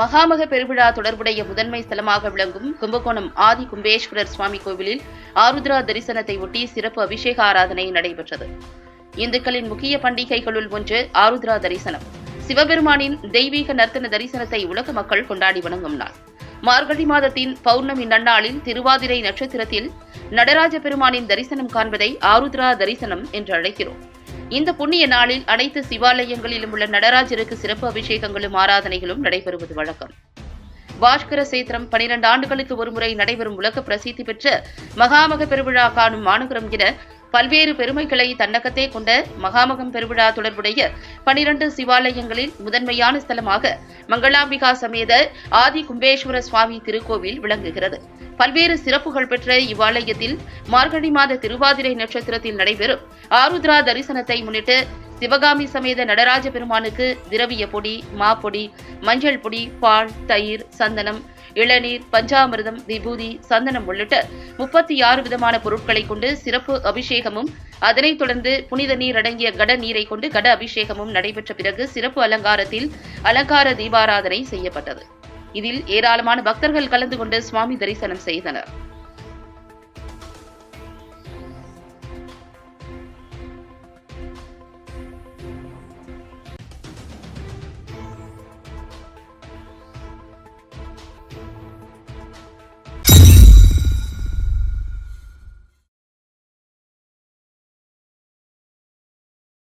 மகாமக பெருவிழா தொடர்புடைய முதன்மை ஸ்தலமாக விளங்கும் கும்பகோணம் ஆதி கும்பேஸ்வரர் சுவாமி கோவிலில் ஆருத்ரா தரிசனத்தை ஒட்டி சிறப்பு அபிஷேக ஆராதனை நடைபெற்றது. இந்துக்களின் முக்கிய பண்டிகைகளுள் ஒன்று ஆருத்ரா தரிசனம். சிவபெருமானின் தெய்வீக நர்த்தன தரிசனத்தை உலக மக்கள் கொண்டாடி வணங்கும் நாள் மார்கழி மாதத்தின் பௌர்ணமி நன்னாளில் திருவாதிரை நட்சத்திரத்தில் நடராஜ பெருமானின் தரிசனம் காண்பதை ஆருத்ரா தரிசனம் என்று அழைக்கிறோம் இந்த புண்ணிய நாளில் அனைத்து சிவாலயங்களிலும் உள்ள நடராஜருக்கு சிறப்பு அபிஷேகங்களும் ஆராதனைகளும் நடைபெறுவது வழக்கம். பாஸ்கர சேத்திரம் பனிரெண்டு ஆண்டுகளுக்கு ஒருமுறை நடைபெறும் உலக பிரசித்தி பெற்ற மகாமக பெருவிழா காணும் மாநகரம் என பல்வேறு பெருமைகளை தன்னகத்தே கொண்ட மகாமகம் பெருவிழா தொடர்புடைய பனிரண்டு சிவாலயங்களில் முதன்மையான ஸ்தலமாக மங்களாம்பிகா சமேத ஆதி கும்பேஸ்வர சுவாமி திருக்கோவில் விளங்குகிறது. பல்வேறு சிறப்புகள் பெற்ற இவ்வாலயத்தில் மார்கழி மாத திருவாதிரை நட்சத்திரத்தில் நடைபெறும் ஆருத்ரா தரிசனத்தை முன்னிட்டு சிவகாமி சமேத நடராஜ பெருமானுக்கு திரவிய பொடி மாப்பொடி மஞ்சள் பொடி பால் தயிர் சந்தனம் இளநீர் பஞ்சாமிர்தம் விபூதி சந்தனம் உள்ளிட்ட முப்பத்தி ஆறு விதமான பொருட்களை கொண்டு சிறப்பு அபிஷேகமும் அதனைத் தொடர்ந்து புனித நீர் அடங்கிய கட நீரை கொண்டு கட அபிஷேகமும் நடைபெற்ற பிறகு சிறப்பு அலங்காரத்தில் அலங்கார தீபாராதனை செய்யப்பட்டது. இதில் ஏராளமான பக்தர்கள் கலந்து கொண்டு சுவாமி தரிசனம் செய்தனர்.